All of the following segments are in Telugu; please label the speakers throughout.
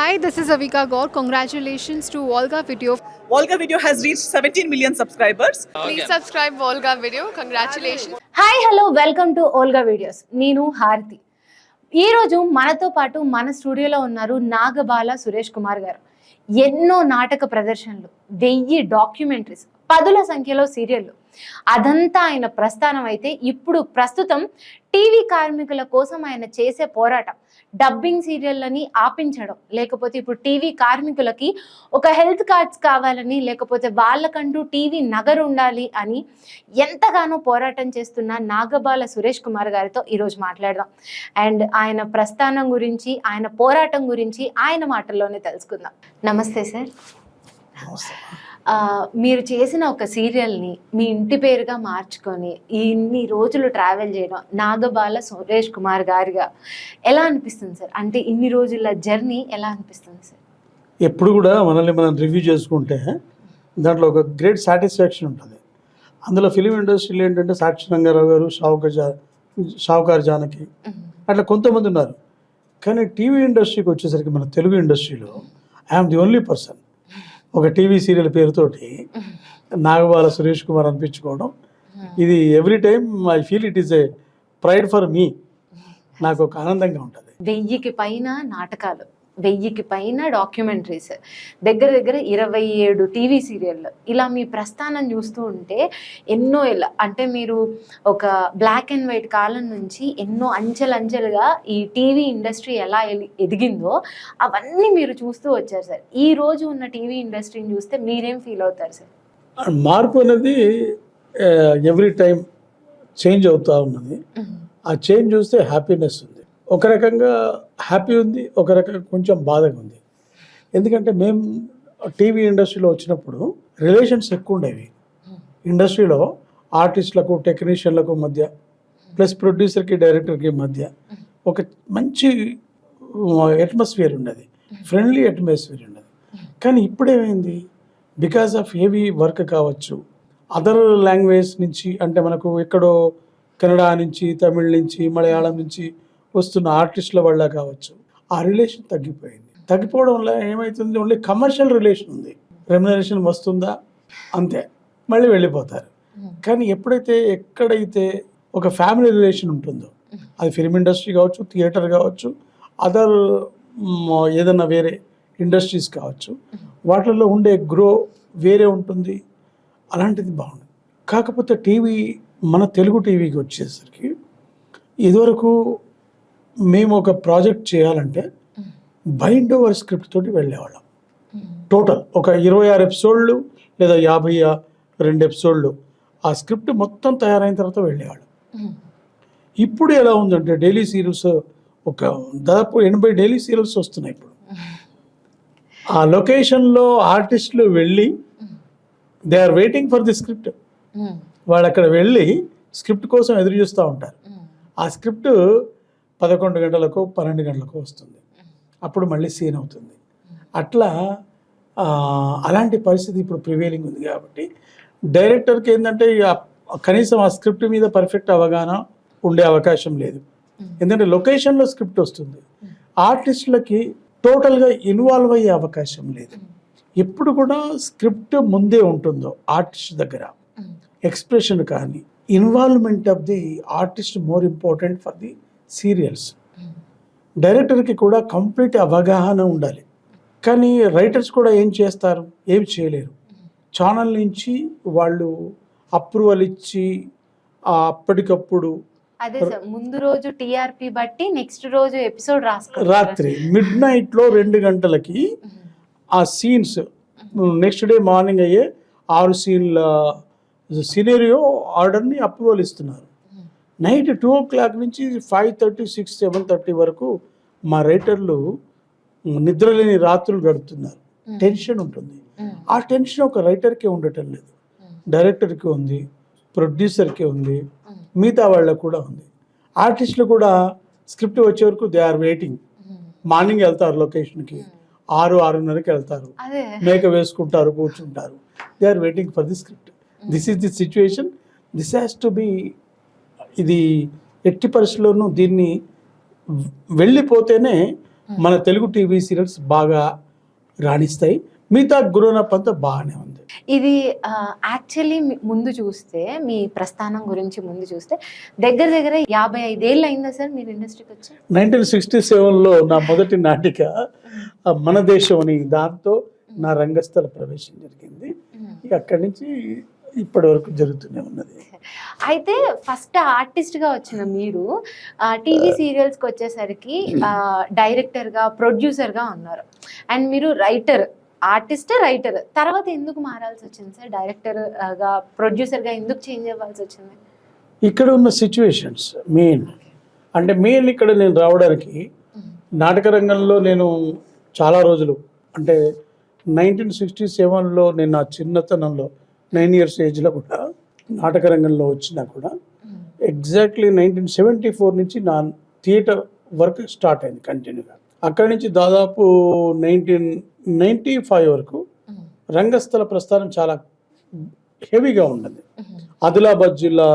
Speaker 1: Hi, this is Avika Gaur. Congratulations to Volga Video.
Speaker 2: Volga Video has reached 17 million subscribers.
Speaker 1: Please subscribe Volga Video. Congratulations.
Speaker 3: Hi hello welcome to Volga videos నేను హారతి ఈరోజు మనతో పాటు మన స్టూడియోలో ఉన్నారు నాగబాల సురేష్ కుమార్ గారు ఎన్నో నాటక ప్రదర్శనలు వెయ్యి డాక్యుమెంటరీస్ పదుల సంఖ్యలో సీరియళ్ళు అదంతా ఆయన ప్రస్థానం అయితే ఇప్పుడు ప్రస్తుతం టీవీ కార్మికుల కోసం ఆయన చేసే పోరాటం. డబ్బింగ్ సీరియళ్ళని ఆపించడం లేకపోతే ఇప్పుడు టీవీ కార్మికులకి ఒక హెల్త్ కార్డ్స్ కావాలని లేకపోతే వాళ్ళకంటూ టీవీ నగరు ఉండాలి అని ఎంతగానో పోరాటం చేస్తున్న నాగబాల సురేష్ కుమార్ గారితో ఈరోజు మాట్లాడదాం. అండ్ ఆయన ప్రస్థానం గురించి ఆయన పోరాటం గురించి ఆయన మాటల్లోనే తెలుసుకుందాం. నమస్తే సార్. మీరు చేసిన ఒక సీరియల్ని మీ ఇంటి పేరుగా మార్చుకొని ఇన్ని రోజులు ట్రావెల్ చేయడం నాగబాల సురేష్ కుమార్ గారిగా ఎలా అనిపిస్తుంది సార్? అంటే ఇన్ని రోజుల జర్నీ ఎలా అనిపిస్తుంది సార్?
Speaker 4: ఎప్పుడు కూడా మనల్ని మనం రివ్యూ చేసుకుంటే దాంట్లో ఒక గ్రేట్ సాటిస్ఫాక్షన్ ఉంటుంది. అందులో ఫిలిం ఇండస్ట్రీలో ఏంటంటే సాక్షి రంగారావు గారు షావుకర్ జా షావుకార్ జానకి అట్లా కొంతమంది ఉన్నారు. కానీ టీవీ ఇండస్ట్రీకి వచ్చేసరికి మన తెలుగు ఇండస్ట్రీలో ఐఎమ్ ది ఓన్లీ పర్సన్. ఒక టీవీ సీరియల్ పేరుతోటి నాగబాల సురేష్ కుమార్ అనిపించుకోవడం. ఇది every time I feel it is a pride for me. నాకు ఒక ఆనందంగా ఉంటుంది.
Speaker 3: వెయ్యికి పైన నాటకాలు. వెయ్యికి పైన డాక్యుమెంటరీస్. దగ్గర దగ్గర ఇరవై ఏడు టీవీ సీరియళ్ళు. ఇలా మీ ప్రస్థానం చూస్తూ ఉంటే ఎన్నో ఇలా అంటే మీరు ఒక బ్లాక్ అండ్ వైట్ కాలం నుంచి ఎన్నో అంచెలంచెలుగా ఈ టీవీ ఇండస్ట్రీ ఎలా ఎదిగిందో అవన్నీ మీరు చూస్తూ వచ్చారు సార్. ఈ రోజు ఉన్న టీవీ ఇండస్ట్రీని చూస్తే మీరేం ఫీల్ అవుతారు సార్?
Speaker 4: మార్పు అనేది ఎవ్రీ టైం చేంజ్ అవుతూ ఉన్నది. ఆ చేంజ్ చూస్తే హ్యాపీనెస్ ఉంది. ఒక రకంగా హ్యాపీ ఉంది ఒక రకంగా కొంచెం బాధగా ఉంది. ఎందుకంటే మేము టీవీ ఇండస్ట్రీలో వచ్చినప్పుడు రిలేషన్స్ ఎక్కువ ఉండేవి. ఇండస్ట్రీలో ఆర్టిస్టులకు టెక్నీషియన్లకు మధ్య ప్లస్ ప్రొడ్యూసర్కి డైరెక్టర్కి మధ్య ఒక మంచి అట్మాస్ఫియర్ ఉండేది. ఫ్రెండ్లీ అట్మాస్ఫియర్ ఉండేది. కానీ ఇప్పుడేమైంది? బికాస్ ఆఫ్ హెవీ వర్క్ కావచ్చు అదర్ లాంగ్వేజ్ నుంచి అంటే మనకు ఎక్కడో కన్నడ నుంచి తమిళ్ నుంచి మలయాళం నుంచి వస్తున్న ఆర్టిస్టుల వల్ల కావచ్చు. ఆ రిలేషన్ తగ్గిపోయింది. తగ్గిపోవడం వల్ల ఏమవుతుంది ఓన్లీ కమర్షియల్ రిలేషన్ ఉంది. రెమ్యునరేషన్ వస్తుందా? అంతే. మళ్ళీ వెళ్ళిపోతారు. కానీ ఎప్పుడైతే ఎక్కడైతే ఒక ఫ్యామిలీ రిలేషన్ ఉంటుందో అది ఫిల్మ్ ఇండస్ట్రీ కావచ్చు థియేటర్ కావచ్చు అదర్ ఏదైనా వేరే ఇండస్ట్రీస్ కావచ్చు వాటిల్లో ఉండే గ్రో వేరే ఉంటుంది. అలాంటిది బాగుంది. కాకపోతే టీవీ మన తెలుగు టీవీకి వచ్చేసరికి ఇదివరకు మేము ఒక ప్రాజెక్ట్ చేయాలంటే బైండ్ ఓవర్ స్క్రిప్ట్ తోటి వెళ్ళేవాళ్ళం. టోటల్ ఒక ఇరవై ఆరు ఎపిసోడ్లు లేదా యాభై రెండు ఎపిసోడ్లు ఆ స్క్రిప్ట్ మొత్తం తయారైన తర్వాత వెళ్ళేవాళ్ళం. ఇప్పుడు ఎలా ఉందంటే డైలీ సీరియల్స్ ఒక దాదాపు ఎనభై డైలీ సీరియల్స్ వస్తున్నాయి ఇప్పుడు. ఆ లొకేషన్లో ఆర్టిస్టులు వెళ్ళి they are waiting for the script. వాళ్ళు అక్కడ వెళ్ళి స్క్రిప్ట్ కోసం ఎదురు చూస్తూ ఉంటారు. ఆ స్క్రిప్ట్ పదకొండు గంటలకు పన్నెండు గంటలకు వస్తుంది. అప్పుడు మళ్ళీ సీన్ అవుతుంది. అట్లా అలాంటి పరిస్థితి ఇప్పుడు ప్రివేలింగ్ ఉంది కాబట్టి డైరెక్టర్కి ఏంటంటే ఇక కనీసం ఆ స్క్రిప్ట్ మీద పర్ఫెక్ట్ అవగాహన ఉండే అవకాశం లేదు. ఎందుకంటే లొకేషన్లో స్క్రిప్ట్ వస్తుంది. ఆర్టిస్టులకి టోటల్గా ఇన్వాల్వ్ అయ్యే అవకాశం లేదు. ఎప్పుడు కూడా స్క్రిప్ట్ ముందే ఉంటుందో ఆర్టిస్ట్ దగ్గర. ఎక్స్ప్రెషన్ కానీ involvement of the artist more important for the serials. డైరెక్టర్కి కూడా కంప్లీట్ అవగాహన ఉండాలి. కానీ రైటర్స్ కూడా ఏం చేస్తారు? ఏం చేయలేరు. ఛానల్ నుంచి వాళ్ళు అప్రూవల్ ఇచ్చి అప్పటికప్పుడు
Speaker 3: అదే సార్ ముందు రోజు టీఆర్పీ బట్టి నెక్స్ట్ రోజు ఎపిసోడ్ రాసుకో
Speaker 4: రాత్రి మిడ్ నైట్లో రెండు గంటలకి ఆ సీన్స్ నెక్స్ట్ డే మార్నింగ్ అయ్యే ఆరు సీన్ల సినేరియో ఆర్డర్ని అప్రూవల్ ఇస్తున్నారు. నైట్ టూ ఓ క్లాక్ నుంచి five thirty six seven thirty వరకు మా రైటర్లు నిద్రలేని రాత్రులు గడుపుతున్నారు. టెన్షన్ ఉంటుంది. ఆ టెన్షన్ ఒక రైటర్కే ఉండటం లేదు. డైరెక్టర్కి ఉంది ప్రొడ్యూసర్కి ఉంది మిగతా వాళ్ళకు కూడా ఉంది. ఆర్టిస్టులు కూడా స్క్రిప్ట్ వచ్చే వరకు దే ఆర్ వెయిటింగ్. మార్నింగ్ వెళ్తారు లొకేషన్కి. ఆరు ఆరున్నరకి వెళ్తారు. మేక వేసుకుంటారు కూర్చుంటారు. They are waiting for the script. This is the situation this has to be ఇది ఎట్టి పరిస్థితుల్లోనూ దీన్ని వెళ్ళిపోతేనే మన తెలుగు టీవీ సీరియల్స్ బాగా రాణిస్తాయి. మిగతా గ్రోనప్ అంతా బాగానే ఉంది.
Speaker 3: ఇది యాక్చువల్లీ ముందు చూస్తే మీ ప్రస్థానం గురించి ముందు చూస్తే దగ్గర దగ్గర యాభై ఐదేళ్ళు అయిందా సార్ మీరు ఇండస్ట్రీకి వచ్చి?
Speaker 4: నైన్టీన్ సిక్స్టీ సెవెన్లో నా మొదటి నాటిక మన దేశం అని దాంతో నా రంగస్థల ప్రవేశం జరిగింది. అక్కడి నుంచి ఇప్పటి వరకు జరుగుతూనే ఉన్నది.
Speaker 3: అయితే ఫస్ట్ ఆర్టిస్ట్గా వచ్చిన మీరు టీవీ సీరియల్స్కి వచ్చేసరికి డైరెక్టర్గా ప్రొడ్యూసర్గా ఉన్నారు. అండ్ మీరు రైటర్ ఆర్టిస్ట్ రైటర్. తర్వాత ఎందుకు మారాల్సి వచ్చింది సార్? డైరెక్టర్గా ప్రొడ్యూసర్గా ఎందుకు చేంజ్ అవ్వాల్సి వచ్చింది?
Speaker 4: ఇక్కడ ఉన్న సిచ్యువేషన్స్ మెయిన్. అంటే మెయిన్ ఇక్కడ నేను రావడానికి నాటక రంగంలో నేను చాలా రోజులు అంటే నైన్టీన్ సిక్స్టీ సెవెన్లో నేను నా చిన్నతనంలో నైన్ ఇయర్స్ ఏజ్లో కూడా నాటక రంగంలో వచ్చినా కూడా ఎగ్జాక్ట్లీ నైన్టీన్ సెవెంటీ ఫోర్ నుంచి నా థియేటర్ వర్క్ స్టార్ట్ అయింది కంటిన్యూగా. అక్కడి నుంచి దాదాపు నైన్టీన్ నైంటీ ఫైవ్ వరకు రంగస్థల ప్రస్థానం చాలా హెవీగా ఉన్నది. ఆదిలాబాద్ జిల్లా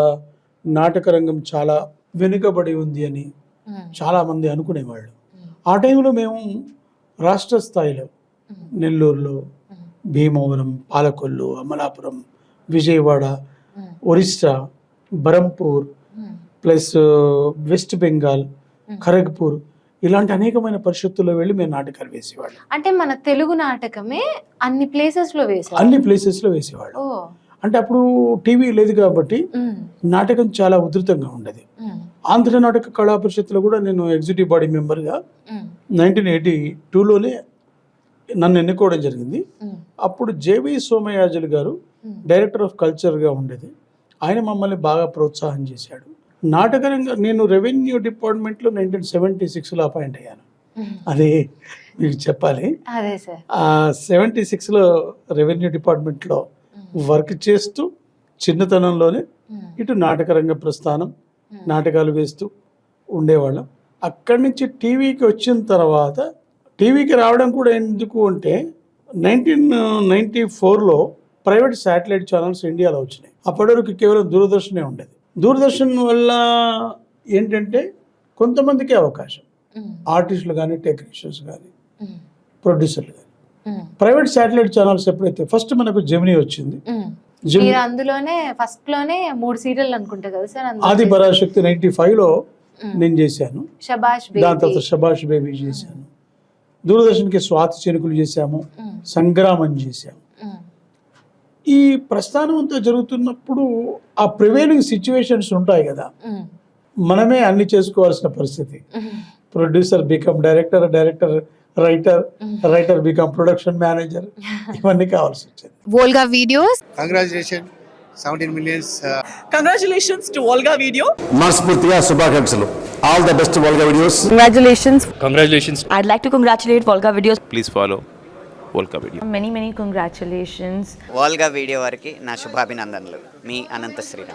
Speaker 4: నాటక రంగం చాలా వెనుకబడి ఉంది అని చాలామంది అనుకునేవాళ్ళు. ఆ టైంలో మేము రాష్ట్ర స్థాయిలో నెల్లూరులో భీమవరం పాలకొల్లు అమలాపురం విజయవాడ ఒరిస్సా బరంపూర్ ప్లస్ వెస్ట్ బెంగాల్ ఖరగ్పూర్ ఇలాంటి అనేకమైన పరిషత్తుల్లో వెళ్ళి మేము నాటకాలు వేసేవాళ్ళం.
Speaker 3: అంటే మన తెలుగు నాటకమే అన్ని ప్లేసెస్లో వేశారు
Speaker 4: అన్ని ప్లేసెస్లో వేసేవాళ్ళం.
Speaker 3: ఓ.
Speaker 4: అంటే అప్పుడు టీవీ లేదు కాబట్టి నాటకం చాలా ఉధృతంగా ఉండేది. ఆంధ్ర నాటక కళా పరిషత్తులో కూడా నేను ఎగ్జిక్యూటివ్ బాడీ మెంబర్గా నైన్టీన్ ఎయిటీ టూలోనే నన్ను ఎన్నుకోవడం జరిగింది. అప్పుడు జేవి సోమయాజులు గారు డైరెక్టర్ ఆఫ్ కల్చర్గా ఉండేది. ఆయన మమ్మల్ని బాగా ప్రోత్సాహం చేశాడు. నాటకరంగా నేను రెవెన్యూ డిపార్ట్మెంట్లో నైన్టీన్ సెవెంటీ సిక్స్లో అపాయింట్ అయ్యాను. అది మీకు చెప్పాలి. సెవెంటీ సిక్స్లో రెవెన్యూ డిపార్ట్మెంట్లో వర్క్ చేస్తూ చిన్నతనంలోనే ఇటు నాటకరంగ ప్రస్థానం నాటకాలు వేస్తూ ఉండేవాళ్ళం. అక్కడి నుంచి టీవీకి వచ్చిన తర్వాత టీవీకి రావడం కూడా ఎందుకు అంటే నైన్టీన్ నైంటీ ఫోర్లో ప్రైవేట్ శాటిలైట్ ఛానల్స్ ఇండియాలో వచ్చినాయి. అప్పటి వరకు కేవలం దూరదర్శనే ఉండేది. దూరదర్శన్ వల్ల ఏంటంటే కొంతమందికి అవకాశం. ఆర్టిస్టులు కానీ టెక్నీషియన్స్ కానీ ప్రొడ్యూసర్లు కానీ. ప్రైవేట్ శాటిలైట్ ఛానల్స్ ఎప్పుడైతే ఫస్ట్ మనకు జెమినీ వచ్చింది.
Speaker 3: అందులోనే ఫస్ట్లోనే మూడు సీరియల్ అనుకుంటా కదా సార్
Speaker 4: ఆది పరాశక్తి నైంటీ ఫైవ్లో
Speaker 3: ఉమ్.
Speaker 4: నేను చేశాను. దాని తర్వాత బేబీ చేశాను. దూరదర్శన్కి స్వాతి చెనుకులు చేశాము సంగ్రామం చేశాము. ఈ ప్రస్థానం అంతా జరుగుతున్నప్పుడు ఆ ప్రివైలింగ్ సిచ్యువేషన్స్ ఉంటాయి కదా. మనమే అన్ని చేసుకోవాల్సిన పరిస్థితి. Producer become director director writer writer become production manager ఇవన్నీ కావాల్సి వచ్చింది.
Speaker 5: Congratulation seventeen millions
Speaker 2: Congratulations to Olga Video.
Speaker 6: మనస్ఫూర్తిగా శుభాకాంక్షలు all the best Volga videos
Speaker 7: Congratulations.
Speaker 8: Congratulations.
Speaker 7: I'd like to congratulate Volga Videos.
Speaker 8: Please follow Volca Video.
Speaker 7: Many, many congratulations.
Speaker 9: Volga video వారికి నా శుభాభినందనలు మీ అనంత శ్రీరామ్